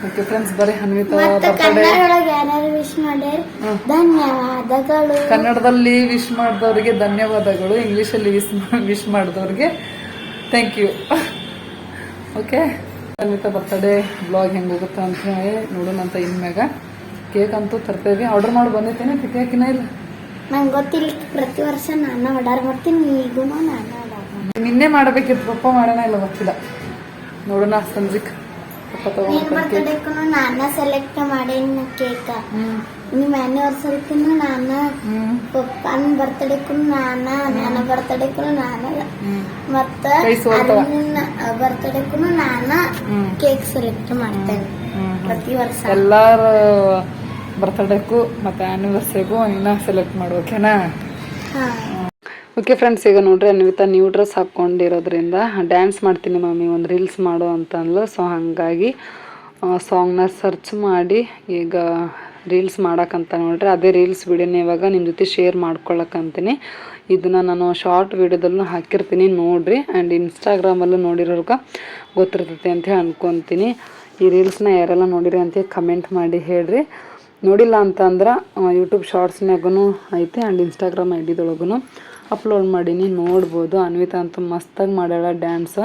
ಓಕೆ ಫ್ರೆಂಡ್ಸ್ ಬರೀ ಅನ್ವಿತಾ ವಿಶ್ ಮಾಡ್ಯಾರ ಧನ್ಯವಾದಗಳು. ಕನ್ನಡದಲ್ಲಿ ವಿಶ್ ಮಾಡಿದವರಿಗೆ ಧನ್ಯವಾದಗಳು ಇಂಗ್ಲೀಷಲ್ಲಿ wish wish ಮಾಡಿದವ್ರಿಗೆ thank you okay Anvita birthday vlog ಹೆಂಗ್ ಹೋಗುತ್ತೆ ಅಂತ ಹೇಳಿ ನೋಡೋಣ ಅಂತ ಇನ್ಮ್ಯಾಗ ಕೇಕ್ ಅಂತೂ ತರ್ತೇವಿ ಆರ್ಡರ್ ಮಾಡಿ ಬಂದೈತೇನೆ ಕೇಕಿನ ಇಲ್ಲ. ನಂಗೆ ಗೊತ್ತಿಲ್ಲ. ಪ್ರತಿ ವರ್ಷ ನಾನು ಆರ್ಡರ್ ಮಾಡ್ತೀನಿ ಈಗೂ ನಾನು ನಿನ್ನೆ ಮಾಡಬೇಕಿತ್ತು. ಪಪ್ಪ ಮಾಡೋಣ ಇಲ್ಲ ಗೊತ್ತಿಲ್ಲ. ನೋಡೋಣ ಸಂಜಿಕ್. ಪಪ್ಪ ತಗೊಂಡು ನಾನು ಸೆಲೆಕ್ಟ್ ಮಾಡೇನಿ ಕೇಕ್ ನಿಮ್ಮ ಆನಿವರ್ಸರಿಗೂ ನಾನು ಪಪ್ಪನ ಬರ್ತಡೇಗೂ ನಾನ ನನ್ನ ಬರ್ತಡೇಗೂ ನಾನ. ಮತ್ತ. ಬರ್ತಡೇಗೂ ನಾನ ಕೇಕ್ ಸೆಲೆಕ್ಟ್ ಮಾಡ್ತೇನೆ ಪ್ರತಿ ವರ್ಷ. ಎಲ್ಲಾರ ಬರ್ತಡೇಕ್ಕೂ ಮತ್ತೆ ಆನಿವರ್ಸರಿಗೂ ಇನ್ನ ಸೆಲೆಕ್ಟ್ ಮಾಡು ಓಕೆನಾ ಓಕೆ ಫ್ರೆಂಡ್ಸ್ ಈಗ ನೋಡ್ರಿ ಅನ್ವಿತಾ ನ್ಯೂ ಡ್ರೆಸ್ ಹಾಕೊಂಡಿರೋದ್ರಿಂದ ಡ್ಯಾನ್ಸ್ ಮಾಡ್ತೀನಿ ಮಮ್ಮಿ ಒಂದು ರೀಲ್ಸ್ ಮಾಡು ಅಂತ ಅಂದ್ಲು ಸೊ ಹಾಗಾಗಿ ಸಾಂಗ್ನ ಸರ್ಚ್ ಮಾಡಿ ಈಗ ರೀಲ್ಸ್ ಮಾಡೋಕ್ಕಂತ ನೋಡ್ರಿ, ಅದೇ ರೀಲ್ಸ್ ವಿಡಿಯೋನ ಇವಾಗ ನಿಮ್ಮ ಜೊತೆ ಶೇರ್ ಮಾಡ್ಕೊಳಕ್ಕಂತೀನಿ ಇದನ್ನು ನಾನು ಶಾರ್ಟ್ ವಿಡಿಯೋದಲ್ಲೂ ಹಾಕಿರ್ತೀನಿ ನೋಡಿರಿ. ಆ್ಯಂಡ್ ಇನ್ಸ್ಟಾಗ್ರಾಮಲ್ಲೂ ನೋಡಿರೋರ್ಗೆ ಗೊತ್ತಿರ್ತೈತಿ ಅಂತ ಹೇಳಿ ಅಂದ್ಕೊತೀನಿ ಈ ರೀಲ್ಸ್ನ ಯಾರೆಲ್ಲ ನೋಡಿರಿ ಅಂತ ಕಮೆಂಟ್ ಮಾಡಿ ಹೇಳ್ರಿ. ನೋಡಿಲ್ಲ ಅಂತಂದ್ರೆ ಯೂಟ್ಯೂಬ್ ಶಾರ್ಟ್ಸ್ನಾಗೂ ಐತೆ ಆ್ಯಂಡ್ ಇನ್ಸ್ಟಾಗ್ರಾಮ್ ಐ ಡಿದೊಳಗೂ ಅಪ್ಲೋಡ್ ಮಾಡೀನಿ, ನೋಡ್ಬೋದು. ಅನ್ವಿತಾ ಅಂತ ಮಸ್ತಾಗಿ ಮಾಡ್ಯಾಳ ಡ್ಯಾನ್ಸ್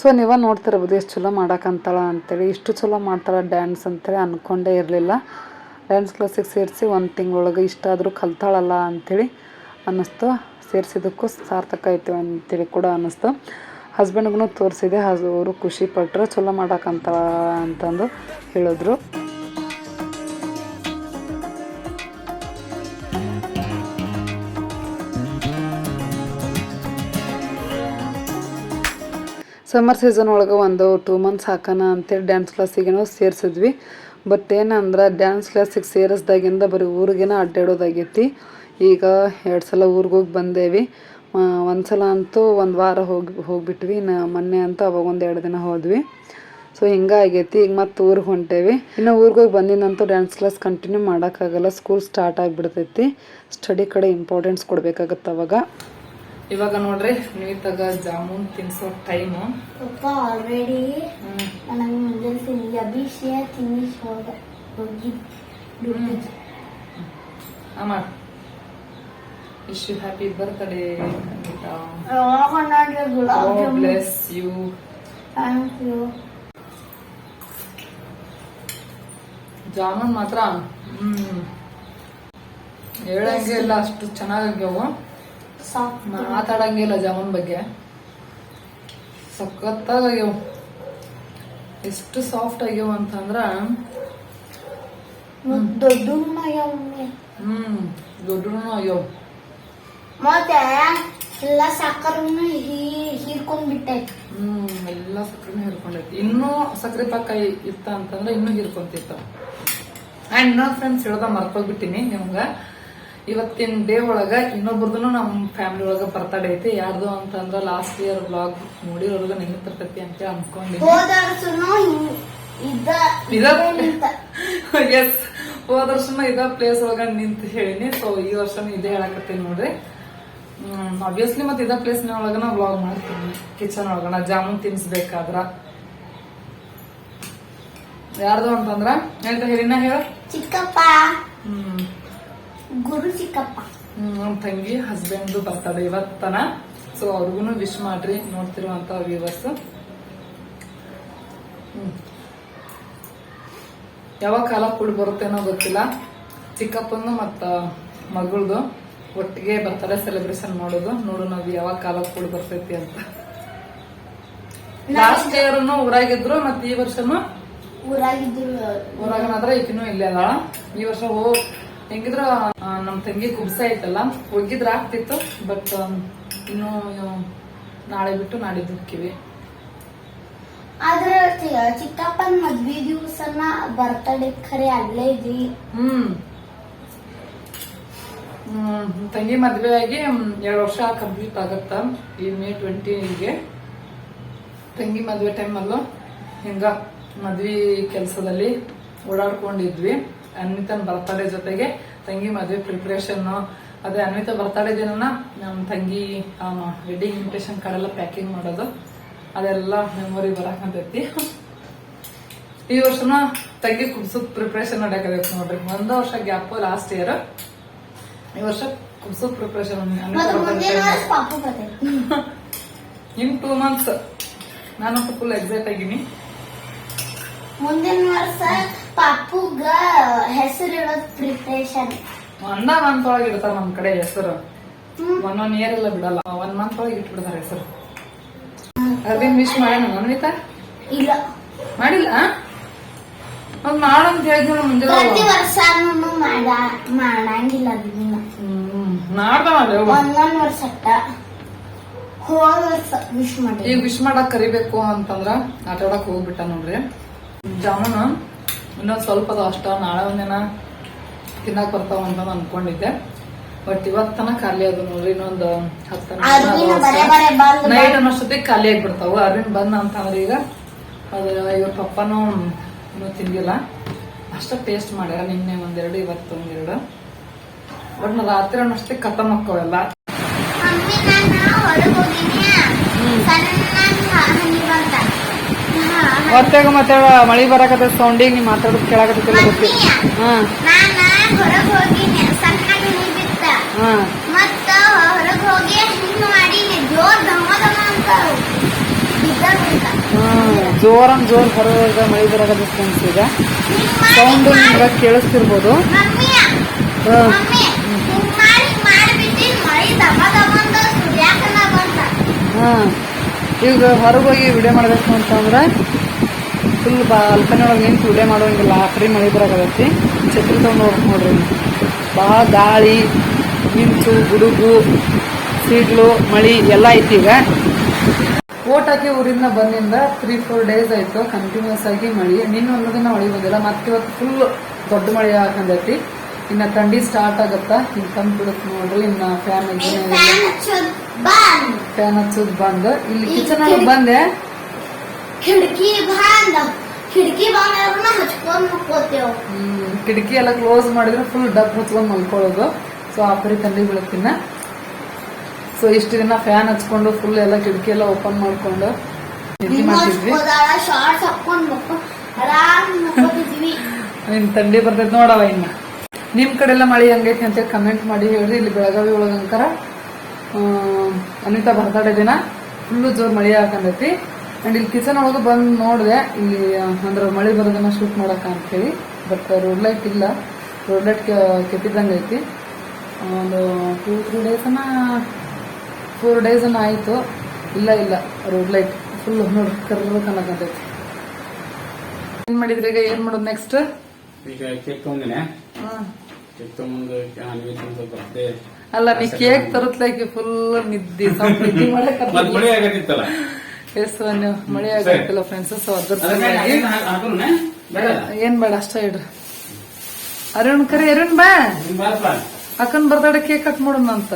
ಸೊ ನೀವ ನೋಡ್ತಿರ್ಬೋದು ಎಷ್ಟು ಚಲೋ ಮಾಡೋಕ್ಕಂತಾಳ ಅಂತೇಳಿ. ಇಷ್ಟು ಚಲೋ ಮಾಡ್ತಾಳೆ ಡ್ಯಾನ್ಸ್ ಅಂತೇಳಿ ಅಂದ್ಕೊಂಡೇ ಇರಲಿಲ್ಲ. ಡ್ಯಾನ್ಸ್ ಕ್ಲಾಸಿಗೆ ಸೇರಿಸಿ ಒಂದು ತಿಂಗಳೊಳಗೆ ಇಷ್ಟಾದರೂ ಕಲ್ತಾಳಲ್ಲ ಅಂಥೇಳಿ ಅನ್ನಿಸ್ತು. ಸೇರಿಸಿದ್ದಕ್ಕೂ ಸಾರ್ಥಕ ಐತೆ ಅಂತೇಳಿ ಕೂಡ ಅನ್ನಿಸ್ತು. ಹಸ್ಬೆಂಡ್ಗೂ ತೋರಿಸಿದೆ ಹಸ್ ಅವರು ಖುಷಿ ಪಟ್ಟರು ಚಲೋ ಮಾಡೋಕ್ಕಂತ ಅಂತಂದು ಹೇಳಿದ್ರು. ಸಮ್ಮರ್ ಸೀಸನ್ ಒಳಗೆ ಒಂದು ಟೂ ಮಂತ್ಸ್ ಹಾಕೋಣ ಅಂತೇಳಿ ಡ್ಯಾನ್ಸ್ ಕ್ಲಾಸಿಗೇನೋ ಸೇರಿಸಿದ್ವಿ. ಬಟ್ ಏನಂದ್ರೆ ಡ್ಯಾನ್ಸ್ ಕ್ಲಾಸಿಗೆ ಸೇರಿಸ್ದಾಗಿಂದ ಬರೀ ಊರಿಗೇನ ಅಡ್ಡಾಡೋದಾಗೈತಿ. ಈಗ ಎರಡು ಸಲ ಊರಿಗೆ ಹೋಗಿ ಬಂದೇವಿ. ಒಂದು ಸಲ ಅಂತೂ ಒಂದು ವಾರ ಹೋಗಿ, ಹೋಗ್ಬಿಟ್ವಿ. ನಾ ಮೊನ್ನೆ ಅಂತ ಅವಾಗ ಒಂದು ಎರಡು ದಿನ ಹೋದ್ವಿ. ಸೊ ಹಿಂಗಾಗೈತಿ. ಈಗ ಮತ್ತೆ ಊರಿಗೆ ಹೊಂಟೇವಿ. ಇನ್ನು ಊರಿಗೆ ಹೋಗಿ ಬಂದಿನಂತೂ ಡ್ಯಾನ್ಸ್ ಕ್ಲಾಸ್ ಕಂಟಿನ್ಯೂ ಮಾಡೋಕ್ಕಾಗಲ್ಲ. ಸ್ಕೂಲ್ ಸ್ಟಾರ್ಟ್ ಆಗಿಬಿಡ್ತೈತಿ. ಸ್ಟಡಿ ಕಡೆ ಇಂಪಾರ್ಟೆನ್ಸ್ ಕೊಡಬೇಕಾಗತ್ತೆ ಅವಾಗ. ಇವಾಗ ನೋಡ್ರಿ ನೀಟಾಗ ಜಾಮೂನ್ ತಿನ್ಸೋ ಟೈಮು ಪಪ್ಪ ಆಲ್ರೆಡಿ ನನಗೆ ಮುಂಜಾನೆ ತಿಂಡಿ ಅಭಿಷೇಕ್ ತಿನ್ನಿಸ್ ಹೋಗ ಹೋಗಿ ಅಮ್ಮ wish you happy birthday bless you thank you jamun ಮಾತ್ರ? ಹ್ಮ್. ಹೇಳಂಗೆ ಇಲ್ಲ ಅಷ್ಟು ಚೆನ್ನಾಗಾಗ್ಯಾವು ಸಾಫ್ಟ್ ಮಾತಾಡಂಗಿಲ್ಲ ಜಮನ್ ಬಗ್ಗೆ. ಸಖತ್ತಾಗ್ಯವು. ಎಷ್ಟು ಸಾಫ್ಟ್ ಆಗ್ಯಾವ ಅಂತಂದ್ರ ದೊಡ್ಡ ಹ್ಮ್ ದೊಡ್ಡನು ಆಗ್ಯಾವ. ಮತ್ತೆ ಎಲ್ಲ ಸಕ್ಕರೆನ ಹೀರ್ಕೊಂಡ್ ಬಿಟ್ಟೈತಿ. ಹ್ಮ್ ಎಲ್ಲ ಸಕ್ಕರೆ ಹೀರ್ಕೊಂಡೈತಿ. ಇನ್ನೂ ಸಕ್ಕರೆ ಪಾಕ ಇತ್ತ ಅಂತಂದ್ರೆ ಇನ್ನೂ ಹೀರ್ಕೊಂತಿತ್ತ. ಅಂಡ್ ಇನ್ನೊಂದು ಫ್ರೆಂಡ್ಸ್ ಹೇಳ್ದ ಮರ್ತೋಗ್ಬಿಟ್ಟಿನಿ ನಿಮ್ಗ. ಇವತ್ತಿನ ಡೇ ಒಳಗ ಇನ್ನೊಬ್ರದ್ದು ನಮ್ಮ ಫ್ಯಾಮಿಲಿ ಒಳಗ ಬರ್ತಡೇ ಐತಿ. ಯಾರ್ದು ಅಂತಂದ್ರ ಲಾಸ್ಟ್ ಇಯರ್ ಬ್ಲಾಗ್ ನೋಡಿರೋರ್ಗ ನೆನಪಿರ್ತೈತಿ ಅಂತ ನಿಂತ. ಎಸ್ ಹೋದ ವರ್ಷನ ಇದ ಪ್ಲೇಸ್ ಒಳಗ ನಿಂತ ಹೇಳಿನಿ. ಸೊ ಈ ವರ್ಷನೂ ಇದೇ ಹೇಳಕತ್ತೀನಿ ನೋಡ್ರಿ. ಅಬ್ವಿಯಸ್ಲಿ ಮತ್ತೆ ಇದ ಪ್ಲೇಸ್ ನಾ ಬ್ಲಾಗ್ ಮಾಡ್ತೀನಿ. ಕಿಚನ್ ಒಳಗಣ ಜಾಮೂನ್ ತಿನ್ಸ್ಬೇಕಾದ್ರ. ಯಾರ್ದು ಅಂತಂದ್ರ? ಹೇಳ್ತಾ ಹೇಳಿನ ಹೇಳ. ಚಿಕ್ಕಪ್ಪ. ಹ್ಮ್. ಗುರು ಚಿಕ್ಕಪ್ಪ. ನಮ್ಮ ನಮ್ ತಂಗಿ ಹಸ್ಬೆಂಡ್ ಬರ್ತದೆ ಇವತ್ತನ. ಸೊ ಅವ್ರಿಗೂ ವಿಶ್ ಮಾಡ್ರಿ ನೋಡ್ತಿರುವಂತ ವ್ಯೂವರ್ಸ್ ಯಾವಾಗ ಕಾಲ ಕೂಡಿ ಬರುತ್ತೇನೋ ಗೊತ್ತಿಲ್ಲ. ಚಿಕ್ಕಪ್ಪಂದು ಮತ್ತ ಮಗಳದು ಒಟ್ಟಿಗೆ ಬರ್ತಾರೆ ಸೆಲೆಬ್ರೇಷನ್ ಮಾಡೋದು. ನೋಡು ನಾವು ಯಾವಾಗ ಕಾಲ ಕೂಡ ಬರ್ತೈತಿ ಅಂತ. ಲಾಸ್ಟ್ ಇಯರ್ ಊರಾಗಿದ್ರು ಮತ್ತೆ ಈ ವರ್ಷನು ಊರಾಗಿದ್ರು. ಊರಾಗ ಈಕಿನೂ ಇಲ್ಲೇ ಈ ವರ್ಷ ಹೋ ಹೆಂಗಿದ್ರು ನಮ್ ತಂಗಿ ಕುಬ್ಸ ಐತಲ್ಲ ಹೋಗಿದ್ರ ಆಗ್ತಿತ್ತು ಬಟ್ ಇನ್ನು ನಾಳೆ ಬಿಟ್ಟು ನಾಡಿದ್ದು ಕಿವಿ ಆದ್ರೆ ಚಿಕ್ಕಪ್ಪನ್ ಮದ್ವಿ ದಿವಸನ ಬರ್ತಡೇ ಖರೆ ಅಲ್ಲೇ ಇದ್ವಿ. ಹ್ಮ್. ಹ್ಮ್ ತಂಗಿ ಮದ್ವೆ ಆಗಿ ಎರಡ್ ವರ್ಷ ಕಂಪ್ಲೀಟ್ ಆಗತ್ತ ಈ ಮೇ ಟ್ವೆಂಟಿಗೆ. ತಂಗಿ ಮದ್ವೆ ಟೈಮಲ್ಲೂ ಹಿಂಗ ಮದ್ವಿ ಕೆಲಸದಲ್ಲಿ ಓಡಾಡ್ಕೊಂಡಿದ್ವಿ. ಅನ್ವಿತನ್ ಬರ್ತಡೇ ಜೊತೆಗೆ. ತಂಗಿ ಮದುವೆ ಪ್ರಿಪ್ರೇಷನ್ ಅದೇ ಅನ್ವಿತ ಬರ್ತಡೇ ದಿನನ ನಮ್ಮ ತಂಗಿ ವೆಡ್ಡಿಂಗ್ ಇನ್ವಿಟೇಷನ್ ಕಾರ್ಡ್ ಎಲ್ಲ ಪ್ಯಾಕಿಂಗ್ ಮಾಡೋದು. ಅದೆಲ್ಲ ಮೆಮೊರಿ ಬರಾಕಂತೈತಿ ಈ ವರ್ಷನ ತಂಗಿ ಕುಬ್ಸದ್ ಪ್ರಿಪ್ರೇಷನ್ ನಡೆಯಕಬೇಕು ನೋಡ್ರಿ. ಒಂದ ವರ್ಷ ಗ್ಯಾಪ್ ಲಾಸ್ಟ್ ಇಯರ್ ಈ ವರ್ಷ ಕುಬ್ಸದ್ ಪ್ರಿಪ್ರೇಷನ್ ಇನ್ ಟೂ ಮಂತ್ಸ್ ನಾನಂತೂ ಫುಲ್ ಎಕ್ಸೈಟ್ ಆಗಿನಿ. ಮುಂದಿನ ವರ್ಷ ಪಾಪುಗ ಹೆಸರು ಇಡೋದ್ ಪ್ರಿಪ್ರೇಷನ್ ಒಂದ ಮಂತ್ ಒಳಗೆ ಇಡ್ತಾರ ನಮ್ ಕಡೆ ಹೆಸರು. ಒನ್ ಒನ್ ಇಯರ್ ಎಲ್ಲ ಬಿಡಲ್ಲ ಒನ್ ಮಂತ್ ಒಳಗೆ ಇಟ್ಬಿಡ್ತಾರ ಹೆಸರು. ಅದೇನ್ ವಿಶ್ ಮಾಡೋಣ ಅನ್ವಿತಾ? ಇಲ್ಲ. ಮಾಡಿಲ್ಲ? ಒಂದ್ ಮಾಡಂತ ಹೇಳಿದ್ವಿ ಮುಂದೆ ಪ್ರತಿ ವರ್ಷನೂ ಮಾಡ ಮಾಡಂಗಿಲ್ಲ ಅದನ್ನ. ಮಾಡ್ದ ಒಂದೊಂದ್ ಹೋದ ವರ್ಷ ವಿಶ್ ಮಾಡಿ ಈಗ ವಿಶ್ ಮಾಡಕ್ ಕರಿಬೇಕು ಅಂತಂದ್ರ ಆಟ ಆಡಕ್ ಹೋಗ್ಬಿಟ್ಟ ನೋಡ್ರಿ. ಜಾಮೂನು. ಇನ್ನೊಂದ್ ಸ್ವಲ್ಪ ಅದು ಅಷ್ಟ ನಾಳೆ ಒಂದಿನ ತಿನ್ನಕ್ ಬರ್ತಾವ ಅಂತ ಅನ್ಕೊಂಡಿದ್ದೆ. ಬಟ್ ಇವತ್ತನ ಖಾಲಿ ಅದು ನೋಡ್ರಿ ಇನ್ನೊಂದು ಹತ್ತು ನೈಟ್ ಅನ್ನೋಷ್ಟೊತ್ತಿಗೆ ಖಾಲಿ ಆಗ್ಬಿಡ್ತಾವ ಅರ್ವಿನ್ ಬಂದ ಅಂತಂದ್ರೆ ಈಗ ಅದು ಇವ್ರ ಪಪ್ಪನೂ ಇನ್ನೂ ತಿಂದಿಲ್ಲ. ಅಷ್ಟ ಟೇಸ್ಟ್ ಮಾಡ್ಯಾರ ನಿನ್ನೆ ಒಂದೆರಡು ಇವತ್ತು ಒಂದೆರಡು. ಬಟ್ ನಾ ರಾತ್ರಿ ಅನ್ನೋಷ್ಟೊತ್ತಿಗೆ ಖತಮ್ ಹಾಕೋವೆಲ್ಲ ಮಮ್ಮಿ ನಾನು ಹೊರಗೆ ಹೋಗಿನಿ ಸಣ್ಣ ಹನಿ ಬಂತ ಹೊತ್ತಾಗ ಮತ್ತೆ ಮಳಿ ಬರಕತ್ತ ಸೌಂಡಿಗೆ ನೀವು ಮಾತಾಡೋದು ಕೇಳಾಕತ್ತಿಲ್ಲ ಗೊತ್ತಿ. ಹಾ. ಹಾಂ. ಜೋರ್ ಜೋರ್ ಹೊರಗ ಮಳಿ ಬರಾಕತ್ತ ಫ್ರೆಂಡ್ಸ್ ಈಗ. ಸೌಂಡ್ ನಿಮ್ಗ ಕೇಳಿಸ್ತಿರ್ಬೋದು. ಹ್ಮ್ ಹಾ. ಈಗ ಹೊರಗೆ ಹೋಗಿ ವಿಡಿಯೋ ಮಾಡಬೇಕು ಅಂತಂದ್ರೆ ಫುಲ್ ಒಳಗೆ ನಿಂತು ವಿಡಿಯೋ ಮಾಡೋಂಗಿಲ್ಲ. ಆಫ್ರಿ ಮಳೆ ಬರೋಕಾಗತ್ತಿ ಛತ್ರಿ ತಗೊಂಡು ನೋಡ್ಬೇಕು ನೋಡ್ರಿ ಭಾಳ ಗಾಳಿ ಮಿಂಚು ಗುಡುಗು, ಸಿಡ್ಲು, ಮಳಿ ಎಲ್ಲ ಐತಿ ಈಗ. ಓಟ್ ಹಾಕಿ ಊರಿಂದ ಬಂದಿಂದ ತ್ರೀ ಫೋರ್ ಡೇಸ್ ಆಯಿತು. ಕಂಟಿನ್ಯೂಸ್ ಆಗಿ ಮಳೆ. ನಿನ್ನ ಒಂದು ದಿನ ಮಳಿ ಬಂದಿಲ್ಲ. ಮತ್ತೆ ಇವತ್ತು ಫುಲ್ ದೊಡ್ಡ ಮಳೆ ಹಾಕಂದೈತಿ. ಇನ್ನ ಥಂಡಿ ಸ್ಟಾರ್ಟ್ ಆಗತ್ತಾ? ಇನ್ ತಂದು ಬಿಡುತ್ತೆ ನೋಡ್ರಿ ಇನ್ನ ಫ್ಯಾನ್ ಫ್ಯಾನ್ ಹಚ್ಚೋದ್ ಬಂದ್. ಇಲ್ಲಿ ಕಿಚನ್ ಒಳಗೆ ಬಂದೆ. ಕಿಟಕಿ ಬಂದ. ಕಿಟಕಿ ಹಚ್ಕೊಂಡ್ ಎಲ್ಲ ಕ್ಲೋಸ್ ಮಾಡಿದ್ರೆ ಫುಲ್ ಡಬ್ ಮುಚ್ಕೊಂಡ್ ಮಲ್ಕೊಳ್ಳೋದು. ಸೊ ಆ ಪರಿ ತಂಡಿ ಬೀಳತ್ತಿನ. ಸೊ ಇಷ್ಟು ದಿನ ಫ್ಯಾನ್ ಹಚ್ಕೊಂಡು ಫುಲ್ ಎಲ್ಲ ಕಿಟಕಿ ಎಲ್ಲ ಓಪನ್ ಮಾಡ್ಕೊಂಡು ನಿನ್ ಮಾಡ್ತಿದ್ವಿ. ಶಾರ್ಟ್ಸ್ ಹಾಕೊಂಡ್ ಮಕ್ಕೊಂಡ್ ಆರಾಮ್ ಮಕ್ಕೋತಿದ್ವಿ ಇನ್ ತಂಡಿ ಬರ್ತೈತಿ ನೋಡವ ಇನ್ನ. ನಿಮ್ ಕಡೆ ಎಲ್ಲ ಮಳೆ ಹಂಗೈತಿ ಅಂತ ಕಮೆಂಟ್ ಮಾಡಿ ಹೇಳ್ರಿ. ಇಲ್ಲಿ ಬೆಳಗಾವಿ ಒಳಗಂಕರ ಅನಿತಾ ಬರ್ತಾಡೆ ದಿನ ಫುಲ್ಲು ಜೋರು ಮಳೆ ಹಾಕಂದೈತಿ ಅಂಡ್ ಇಲ್ಲಿ ಕಿಚನ್ ಒಳಗೆ ಬಂದು ನೋಡಿದೆ, ಇಲ್ಲಿ, ಅಂದ್ರೆ ಮಳಿ ಬರೋದನ್ನ ಶೂಟ್ ಮಾಡೋಕೆ ಅಂತ ಹೇಳಿ ಬಟ್ ರೋಡ್ ಲೈಟ್ ಇಲ್ಲ ರೋಡ್ ಲೈಟ್ ಕೆಟ್ಟಿದಂಗ ಐತಿ. ಒಂದು ಟೂ ತ್ರೀ ಡೇಸನ ಫೋರ್ ಡೇಸ್ ಆಯಿತು. ಇಲ್ಲ ಇಲ್ಲ. ರೋಡ್ ಲೈಟ್ ಫುಲ್ ನೋಡಿ ಕನ್ನಕಂತೈತಿ ಏನ್ ಮಾಡಿದ್ರಿ ಈಗ? ಏನು ಮಾಡೋದು ನೆಕ್ಸ್ಟ್ ಈಗ ಕೇಕ್ ತಗೊಂಡಿನಿ ಕೇಕ್ ತಗೊಂಡು ಅನ್ವಿತ ಬರ್ತೆ ಅಲ್ಲ ನೀ ಕೇಕ್ ತರುತ್ತಲೈಕಿ ಫುಲ್ ನಿದ್ದಿ ನೀವು ಮಳೆ ಆಗತ್ತಿಲ್ಲ ಫ್ರೆಂಡ್ಸ್ ಸೊ ಅದ್ರ ಏನ್ ಬೇಡ. ಅಷ್ಟ ಇಡ್ರಿ ಅರುಣ್ ಕರೆ ಅರುಣ್ ಬಾ. ಅಕ್ಕನ್ ಬರ್ದಾಡ ಕೇಕ್ ಕಟ್ ಮಾಡೋಣ ಅಂತ.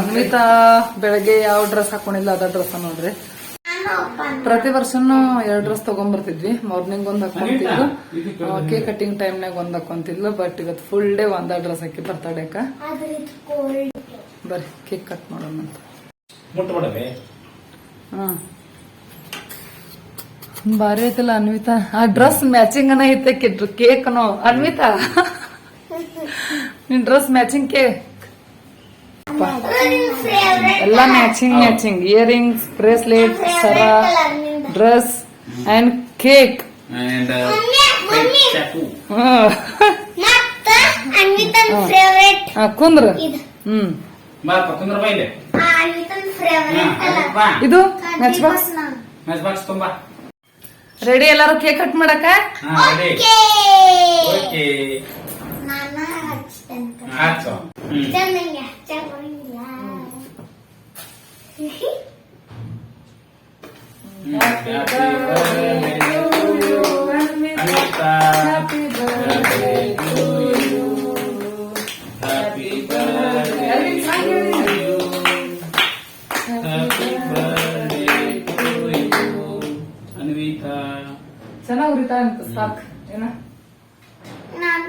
ಅನ್ವಿತಾ ಬೆಳಗ್ಗೆ ಯಾವ ಡ್ರೆಸ್ ಹಾಕೊಂಡಿಲ್ಲ ಅದ ಡ್ರೆಸ್ ನೋಡ್ರಿ. ಪ್ರತಿ ವರ್ಷನೂ ಎರಡ್ ಡ್ರೆಸ್ ತಗೊಂಡ್ಬರ್ತಿದ್ವಿ ಮಾರ್ನಿಂಗ್ ಒಂದ್ ಹಾಕೊಂತಿದ್ಲು. ಕೇಕ್ ಕಟ್ಟಿಂಗ್ ಟೈಮ್ನಾಗ ಒಂದ್ ಹಾಕೊಂತಿದ್ಲು ಬಟ್ ಇವತ್ತು ಫುಲ್ ಡೇ ಒಂದ ಡ್ರೆಸ್ ಹಾಕಿ ಬರ್ತಡೇಕ ಆದ್ರೆ ಬರ್ರಿ ಕೇಕ್ ಕಟ್ ಮಾಡೋಣ ಅಂತ. ಬಾರಿ ಐತಲ್ಲ ಅನ್ವಿತಾ. ಆ ಡ್ರೆಸ್ ಮ್ಯಾಚಿಂಗ್ ಅನ್ನ ಐತೆ ಕೇಕ್ನು ಅನ್ವಿತಾ? ನಿನ್ ಡ್ರೆಸ್ ಮ್ಯಾಚಿಂಗ್ ಕೇಕ್ ಎಲ್ಲ matching matching earrings bracelet sir dress and cake and mummy ಹಾ. ಮತ್ತ ಅನ್ವಿತನ್ ಫೇವರೇಟ್ ಹಾ, ಕುಂದ್ರ. ಇದು. ಹ್ಮ್. ಇದು? ಮ್ಯಾಚ್ ಬಾಕ್ಸ್ ಮ್ಯಾಚ್ ಬಾಕ್ಸ್ ತುಂಬಾ. ರೆಡಿ ಎಲ್ಲಾರು ಕೇಕ್ ಕಟ್ ಮಾಡಕ ಹಾ ರೆಡಿ ಓಕೆ ಓಕೆ ನಾನ ಹಚ್ತೇನೆ. ಆಯ್ತು ಹ್ಮ್ ಚಂದಂಗೆ ಹಚ್ಚಕ್ ಬರಂಗಿಲ್ಲ Happy birthday to you. Anita. Happy birthday to you. Happy birthday to you. Happy birthday to you. Anvita ಚೆನ್ನಾಗ್ ಉರಿತಾ ಅಂತ ಸಾಕ್ ಏನ ನಾನು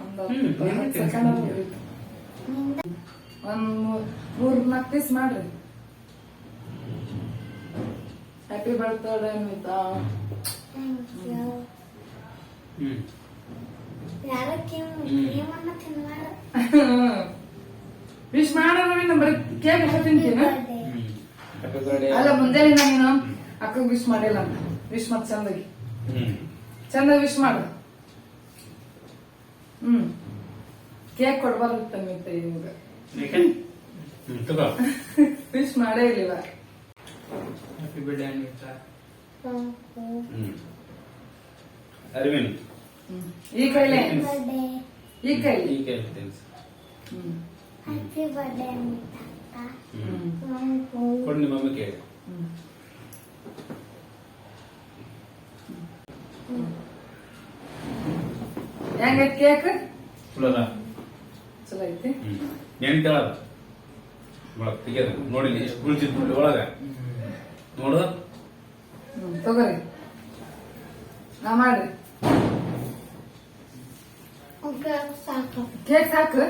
ಒಂದ್ ಹ್ಮ್, ಹತ್ತು ಮಾಡ್ತೀನಿ. second ಆದ್ರೂ ಉರಿತು. ಒಂದ್ ಮೂರ್- ನಾಲ್ಕು ಪೀಸ್ ಮಾಡ್ರಿ. ಹ್ಯಾಪಿ ಬರ್ತ್ಡೇ ಅನ್ವಿತಾ ವಿಶ್ ಮಾಡೋಣ ಬರೀ ಕೇಕ್ ಹ್ಮ್. ಅಲ್ಲ ಮುಂಜಾನೆ ನಾನು ಅಕ್ಕಗ್ ವಿಶ್ ಮಾಡಿಲ್ಲ ಅಂತ. ವಿಶ್ ಮತ್ ಚಂದಾಗಿ. ಹ್ಮ್. ಚಂದ ವಿಶ್ ಮಾಡು. ಹ್ಮ್. ಕೇಕ್ ಕೊಡ್ಬಾರ್ದು ಅನ್ವಿತಾ ಇವಾಗ ಯಾಕೆ ಹ್ಮ್ ತಗೋ ವಿಶ್ ಮಾಡೇ ಇರ್ಲಿಲ್ಲ happy birthday Anvita hmm, hmm. Hmm Aravind hmm. ಈ ಕೈಲೆ Birthday. ಈ ಕೈಲಿ ಈಗ ಹೇಳ್ತೇನೆ ಹ್ಮ್ Happy birthday Anvita. Hmm hmm, ಹ್ಮ್. ಕೊಡು ನಿಮ್ಮ ಮಮ್ಮಿ ಕೇಳಿ ಹ್ಮ್. ಹೆಂಗೈತ್ ಕೇಕ್ ಸುಳ್ಳದ ಚಲೋ ಐತಿ ಏನ್ ಕೇಳದ ತೆಗಿಯದ. ನೋಡಿ ಎಷ್ಟು ಕುಳಿತಿದ್ ನೋಡಿ ಒಳಗ. ನೋಡು. ತಗೋರಿ. ನಾ ಮಾಡ್ರಿ. ಕೇಕ್ ಸಾಕು?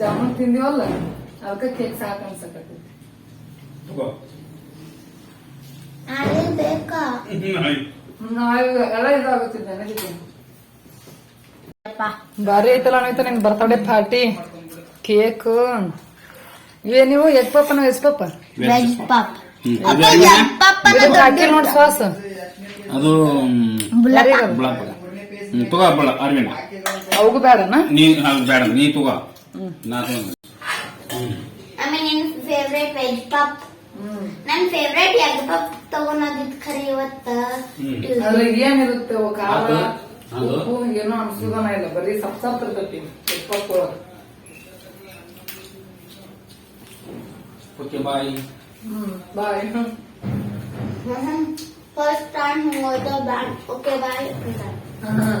ಜಾಮೂನ್ ತಿಂದಿವಲ್ಲ ಅದಕ್ಕೆ ಕೇಕ್ ಸಾಕು ಅನ್ಸಕತ್ತೈತಿ. ತಗೋ. ಬಾರಿ ಐತಲ್ಲ ಅನ್ನೈತ ನಿನ್ ಬರ್ತಡೇ ಪಾರ್ಟಿ ಕೇಕ್. ಇವೇ ನೀವು ಎಗ್ ಪಪ್ಪನ ಎಸ್ ಪಾಪ? Veg puff hmm. ಇದಕ್ಕೆ ಹಾಕಿ ನೋಡ್ ಸಾಸ್. ಅದು ಯಾರಿಗದು? ಬುಳಾಪ ಹ್ಮ್ ತಗೋ ಬುಳ ಅರವಿಂದ್. ಅವಗೂ ಬೇಡನ ನೀ ಅದು ಬೇಡ ನೀ ತಗೋ. ನಾ ತಗೊಂಡೆ ಹ್ಮ್ ಆಮೇಲೆ ನಿನ್ ಫೇವ್ರೇಟ್ ವೆಜ್ ಪಾಪ್ ಹ್ಮ್ ನನ್ ಎಗ್ ಪಾಪ್ ತಗೊಂಡೋದಿದ್ ಖರೆ ಇವತ್ತ. ಏನಿರುತ್ತೆ ಅವು ಖಾರ ಅದು? ಅದು? ಉಪ್ಪು ಏನೋ ಅನ್ಸುದನ ಇಲ್ಲ ಬರೀ ಸಪ್ ಸಪ್ ಇರ್ತೈತಿ ಎಗ್ ಪಪ್ ಒಳಗ. Okay bye hmm bye first time ಹೋದ ಬ್ಯಾಡ್ ಓಕೆ ಬಾಯ್ ಹ್ಮ್